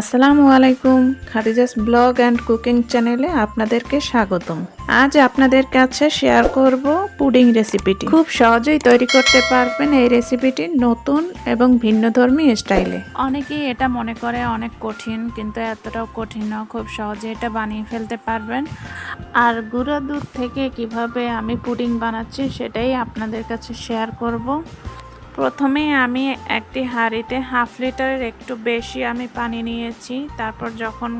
আসসালামু আলাইকুম, Khadija's blog and cooking চ্যানেলে আপনাদেরকে স্বাগতম। আজ আপনাদের কাছে শেয়ার করব পুডিং রেসিপিটি। খুব সহজেই তৈরি করতে পারবেন এই রেসিপিটি নতুন এবং ভিন্নধর্মী স্টাইলে। অনেকেই এটা মনে করে অনেক কঠিন, কিন্তু এতটাও কঠিন না, খুব সহজে এটা বানিয়ে ফেলতে পারবেন। আর গুঁড়ো দুধ থেকে কীভাবে আমি পুডিং বানাচ্ছি সেটাই আপনাদের কাছে শেয়ার করব। প্রথমে আমি একটি হাঁড়িতে হাফ লিটারের একটু বেশি আমি পানি নিয়েছি। তারপর যখন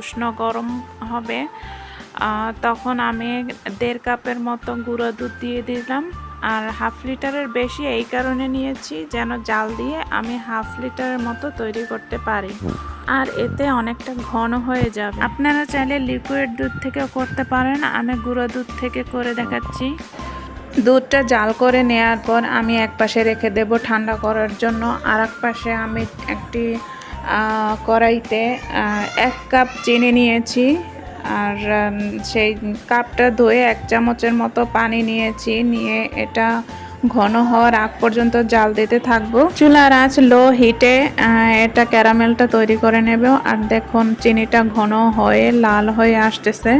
উষ্ণ গরম হবে তখন আমি দেড় কাপের মতো গুঁড়ো দুধ দিয়ে দিলাম। আর হাফ লিটারের বেশি এই কারণে নিয়েছি যেন জাল দিয়ে আমি হাফ লিটারের মতো তৈরি করতে পারি। আর এতে অনেকটা ঘন হয়ে যাবে। আপনারা চাইলে লিকুইড দুধ থেকেও করতে পারেন। আমি গুঁড়ো দুধ থেকে করে দেখাচ্ছি। দুধটা জাল করে নেয়ার পর আমি এক পাশে রেখে দেব ঠান্ডা করার জন্য। আর এক পাশে আমি একটি কড়াইতে এক কাপ চিনি নিয়েছি। আর সেই কাপটা ধুয়ে এক চামচের মতো পানি নিয়েছি। নিয়ে এটা ঘন হওয়ার আগ পর্যন্ত জাল দিতে থাকব। চুলার আঁচ লো হিটে এটা ক্যারামেলটা তৈরি করে নেব। আর দেখুন, চিনিটা ঘন হয়ে, লাল হয়ে আসতেছে।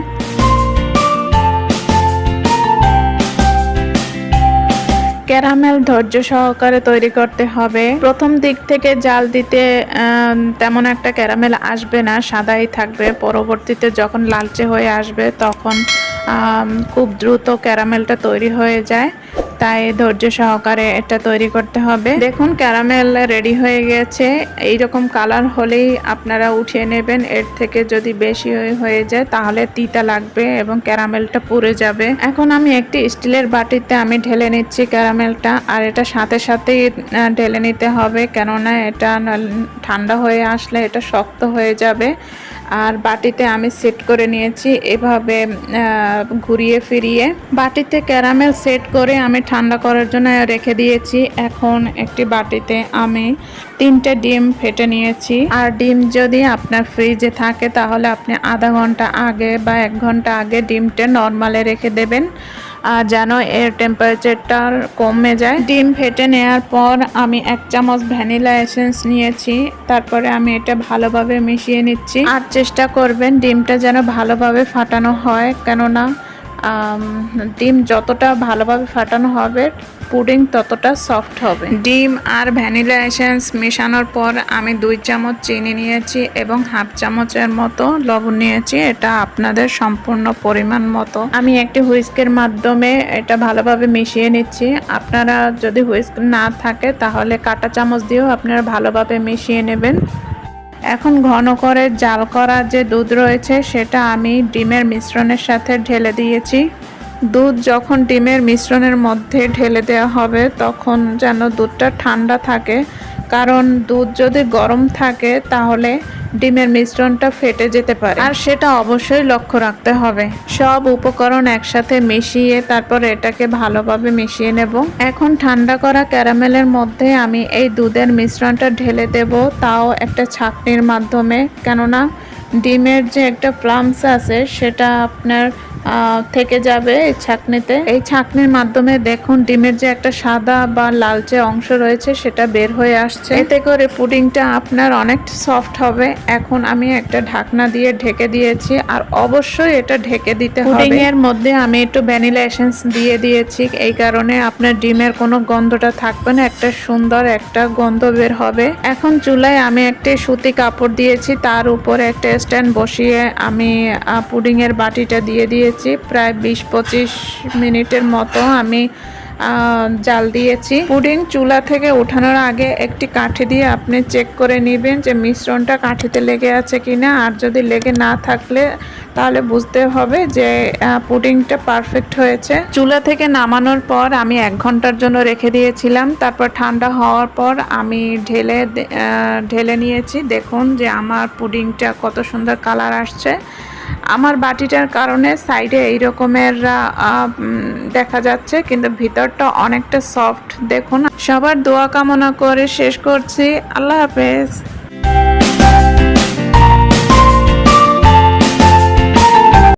ক্যারামেল ধৈর্য সহকারে তৈরি করতে হবে। প্রথম দিক থেকে জাল দিতে তেমন একটা ক্যারামেল আসবে না, সাদাই থাকবে। পরবর্তীতে যখন লালচে হয়ে আসবে, তখন খুব দ্রুত ক্যারামেলটা তৈরি হয়ে যায়। তাই ধৈর্য সহকারে এটা তৈরি করতে হবে। দেখুন ক্যারামেল রেডি হয়ে গেছে। এইরকম কালার হলেই আপনারা উঠিয়ে নেবেন। এর থেকে যদি বেশি হয়ে- যায়, তাহলে তিতা লাগবে এবং ক্যারামেলটা পুড়ে যাবে। এখন আমি একটি স্টিলের বাটিতে আমি ঢেলে নিচ্ছি ক্যারামেলটা আর এটা সাথে সাথেই ঢেলে নিতে হবে। কেননা এটা ঠান্ডা হয়ে আসলে এটা শক্ত হয়ে যাবে। আর বাটিতে আমি সেট করে নিয়েছি। এভাবে ঘুরিয়ে ফিরিয়ে বাটিতে ক্যারামেল সেট করে আমি ঠান্ডা করার জন্য রেখে দিয়েছি। এখন একটি বাটিতে আমি তিনটে ডিম ফেটে নিয়েছি। আর ডিম যদি আপনার ফ্রিজে থাকে, তাহলে আপনি আধা ঘণ্টা আগে বা এক ঘণ্টা আগে ডিমটা নর্মালে রেখে দেবেন। যেন এর টেম্পারেচারটা কমে যায়। ডিম ফেটে নেওয়ার পর আমি এক চামচ ভ্যানিলা এসেন্স নিয়েছি। তারপরে আমি এটা ভালোভাবে মিশিয়ে নিচ্ছি। আর চেষ্টা করবেন ডিমটা যেন ভালোভাবে ফাটানো হয়। কেননা ডিম যতটা ভালোভাবে ফাটানো হবে পুডিং ততটা সফট হবে। ডিম আর ভ্যানিলা এসেন্স মেশানোর পর আমি দুই চামচ চিনি নিয়েছি এবং হাফ চামচের মতো লবণ নিয়েছি এটা আপনাদের সম্পূর্ণ পরিমাণ মতো। আমি একটি হুইস্কের মাধ্যমে এটা ভালোভাবে মিশিয়ে নিচ্ছি। আপনারা যদি হুইস্ক না থাকে তাহলে কাঁটা চামচ দিয়েও আপনারা ভালোভাবে মিশিয়ে নেবেন। এখন ঘন করে জাল করা যে দুধ রয়েছে, সেটা আমি ডিমের মিশ্রণের সাথে ঢেলে দিয়েছি। দুধ যখন ডিমের মিশ্রণের মধ্যে ঢেলে দেওয়া হবে, তখন যেন দুধটা ঠান্ডা থাকে। কারণ দুধ যদি গরম থাকে তাহলে ডিমের মিশ্রণটা ফেটে যেতে পারে। আর সেটা অবশ্যই লক্ষ্য রাখতে হবে। সব উপকরণ একসাথে মিশিয়ে তারপর এটাকে ভালোভাবে মিশিয়ে নেব। এখন ঠান্ডা করা ক্যারামেলের মধ্যে আমি এই দুধের মিশ্রণটা ঢেলে দেব তাও একটা ছাঁকনির মাধ্যমে। কেননা ডিমের যে একটা ফ্লামস আছে সেটা আপনার থেকে যাবে এই ছাঁকনিতে। এই ছাঁকনির মাধ্যমে দেখুন ডিমের যে একটা সাদা বা লালচে অংশ রয়েছে, সেটা বের হয়ে আসছে। এতে করে পুডিংটা আপনার অনেক সফট হবে। এখন আমি একটা ঢাকনা দিয়ে ঢেকে দিয়েছি, আর অবশ্যই এটা ঢেকে দিতে হবে। পুডিং এর মধ্যে আমি একটু ভ্যানিলা এসেন্স দিয়ে দিয়েছি। এই কারণে আপনার ডিমের কোনো গন্ধটা থাকবে না, একটা সুন্দর একটা গন্ধ বের হবে। এখন চুলায় আমি একটি সুতি কাপড় দিয়েছি, তার উপরে একটা স্ট্যান্ড বসিয়ে আমি পুডিং এর বাটিটা দিয়ে দিয়েছি, প্রায় বিশ পঁচিশ মিনিটের মতো আমি জাল দিয়েছি। পুডিং চুলা থেকে ওঠানোর আগে একটি কাঠি দিয়ে আপনি চেক করে নেবেন যে মিশ্রণটা কাঠিতে লেগে আছে কিনা। আর যদি লেগে না থাকলে, তাহলে বুঝতে হবে যে পুডিংটা পারফেক্ট হয়েছে। চুলা থেকে নামানোর পর আমি এক ঘণ্টার জন্য রেখে দিয়েছিলাম। তারপর ঠান্ডা হওয়ার পর আমি ঢেলে ঢেলে নিয়েছি। দেখুন যে আমার পুডিংটা কত সুন্দর কালার আসছে। আমার বাটিটার কারণে সাইডে এই রকমের দেখা যাচ্ছে, কিন্তু ভিতরটা অনেকটা সফট। দেখুন, সবার দোয়া কামনা করে শেষ করছি। আল্লাহ হাফেজ।